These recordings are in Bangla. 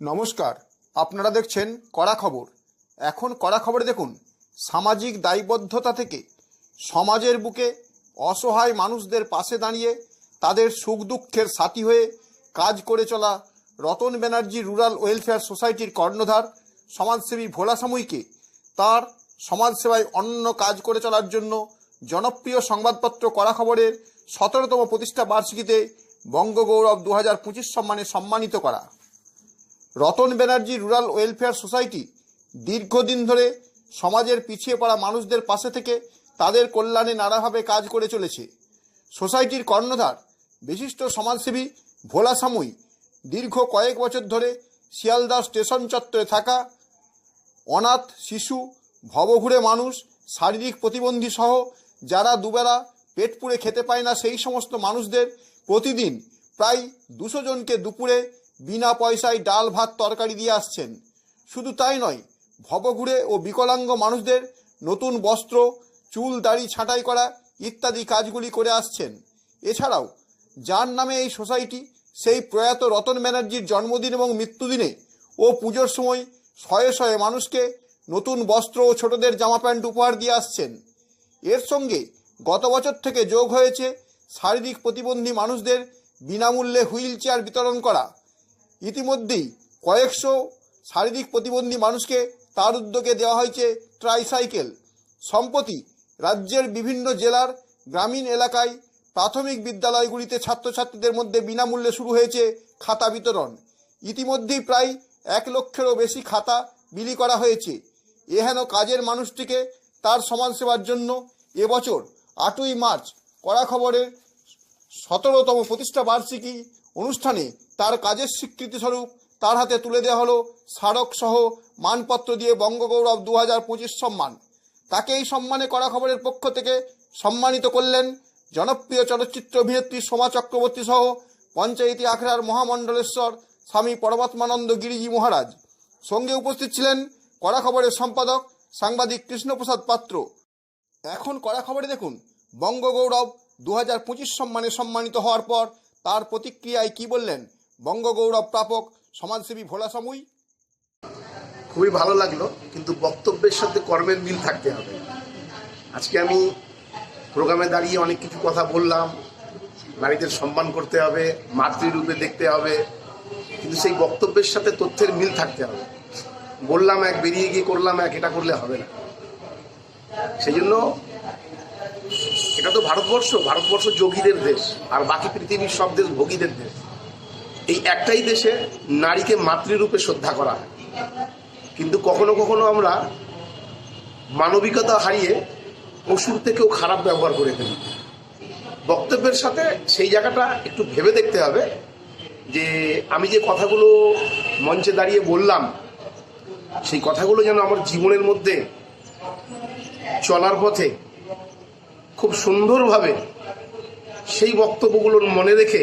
নমস্কার, আপনারা দেখছেন কড়া খবর। এখন কড়া খবরে দেখুন, সামাজিক দায়বদ্ধতা থেকে সমাজের বুকে অসহায় মানুষদের পাশে দাঁড়িয়ে তাদের সুখ দুঃখের সাথী হয়ে কাজ করে চলা রতন ব্যানার্জি রুরাল ওয়েলফেয়ার সোসাইটির কর্ণধার, সমাজসেবী ভোলা সাময়িকে তার সমাজসেবায় অন্য কাজ করে চলার জন্য জনপ্রিয় সংবাদপত্র কড়া খবরের সতেরোতম প্রতিষ্ঠা বার্ষিকীতে বঙ্গগৌরব দু হাজার পঁচিশ সম্মানে সম্মানিত করা। Ratan Banerjee rural welfare society দীর্ঘদিন ধরে সমাজের পিছিয়ে পড়া মানুষদের পাশে থেকে তাদের কল্যাণে নানাভাবে কাজ করে চলেছে। সোসাইটির কর্ণধার, বিশিষ্ট সমাজসেবী ভোলা সামুই দীর্ঘ কয়েক বছর ধরে শিয়ালদা স্টেশন চত্বরে থাকা অনাথ, শিশু, ভবঘুরে মানুষ, শারীরিক প্রতিবন্ধী সহ যারা দুবেলা পেট পুড়ে খেতে পায় না সেই সমস্ত মানুষদের প্রতিদিন প্রায় দুশো জনকে দুপুরে বিনা পয়সায় ডাল, ভাত, তরকারি দিয়ে আসছেন। শুধু তাই নয়, ভবঘুরে ও বিকলাঙ্গ মানুষদের নতুন বস্ত্র, চুল, দাড়ি ছাঁটাই করা ইত্যাদি কাজগুলি করে আসছেন। এছাড়াও, যার নামে এই সোসাইটি সেই প্রয়াত রতন ব্যানার্জির জন্মদিন এবং মৃত্যুদিনে ও পুজোর সময় শয়ে শয়ে মানুষকে নতুন বস্ত্র ও ছোটদের জামা প্যান্ট উপহার দিয়ে আসছেন। এর সঙ্গে গত বছর থেকে যোগ হয়েছে শারীরিক প্রতিবন্ধী মানুষদের বিনামূল্যে হুইল চেয়ার বিতরণ করা। ইতিমধ্যেই কয়েকশো শারীরিক প্রতিবন্ধী মানুষকে তার উদ্যোগে দেওয়া হয়েছে ট্রাইসাইকেল সম্প্রতি রাজ্যের বিভিন্ন জেলার গ্রামীণ এলাকায় প্রাথমিক বিদ্যালয়গুলিতে ছাত্রছাত্রীদের মধ্যে বিনামূল্যে শুরু হয়েছে খাতা বিতরণ। ইতিমধ্যেই প্রায় এক লক্ষেরও বেশি খাতা বিলি করা হয়েছে। এহেন কাজের মানুষটিকে তার সমাজসেবার জন্য এবছর আটই মার্চ কড়া খবরের সতেরোতম প্রতিষ্ঠা বার্ষিকী অনুষ্ঠানে তার কাজের স্বীকৃতি স্বরূপ তার হাতে তুলে দেওয়া হলো স্মারক সহ মানপত্র দিয়ে বঙ্গগৌরব দু হাজার পঁচিশ সম্মান। তাকে এই সম্মানে করা খবরের পক্ষ থেকে সম্মানিত করলেন জনপ্রিয় চলচ্চিত্র অভিনেত্রী সোমা চক্রবর্তী সহ পঞ্চায়েতি আখড়ার মহামণ্ডলেশ্বর স্বামী পরমাত্মানন্দ গিরিজি মহারাজ। সঙ্গে উপস্থিত ছিলেন কড়া খবরের সম্পাদক সাংবাদিক কৃষ্ণপ্রসাদ পাত্র। এখন কড়া খবরে দেখুন, বঙ্গগৌরব দু হাজার পঁচিশ সম্মানে সম্মানিত হওয়ার পর তার প্রতিক্রিয়ায় কি বললেন? বঙ্গগৌরব প্রাপক, সমাজসেবী ভোলা সামুই। খুবই ভালো লাগল, কিন্তু বক্তব্যের সাথে কর্মের মিল থাকতে হবে। আজকে আমি প্রোগ্রামে দাঁড়িয়ে অনেক কিছু কথা বললাম, নারীদের সম্মান করতে হবে, মাতৃরূপে দেখতে হবে, কিন্তু সেই বক্তব্যের সাথে তথ্যের মিল থাকতে হবে। বললাম এক, বেরিয়ে গিয়ে করলাম এক, এটা করলে হবে না। সেই জন্য এটা তো ভারতবর্ষ ভারতবর্ষ যোগীদের দেশ, আর বাকি পৃথিবীর সব দেশ ভোগীদের দেশ। এই একটাই দেশে নারীকে মাতৃরূপে শ্রদ্ধা করা হয়। কিন্তু কখনো কখনো আমরা মানবিকতা হারিয়ে পশুর থেকেও খারাপ ব্যবহার করে ফেলি। বক্তব্যের সাথে সেই জায়গাটা একটু ভেবে দেখতে হবে যে আমি যে কথাগুলো মঞ্চে দাঁড়িয়ে বললাম, সেই কথাগুলো যেন আমার জীবনের মধ্যে চলার পথে খুব সুন্দরভাবে সেই বক্তব্যগুলোর মনে রেখে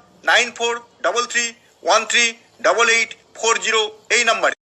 nine four double three one three double eight four zero এই নাম্বারে।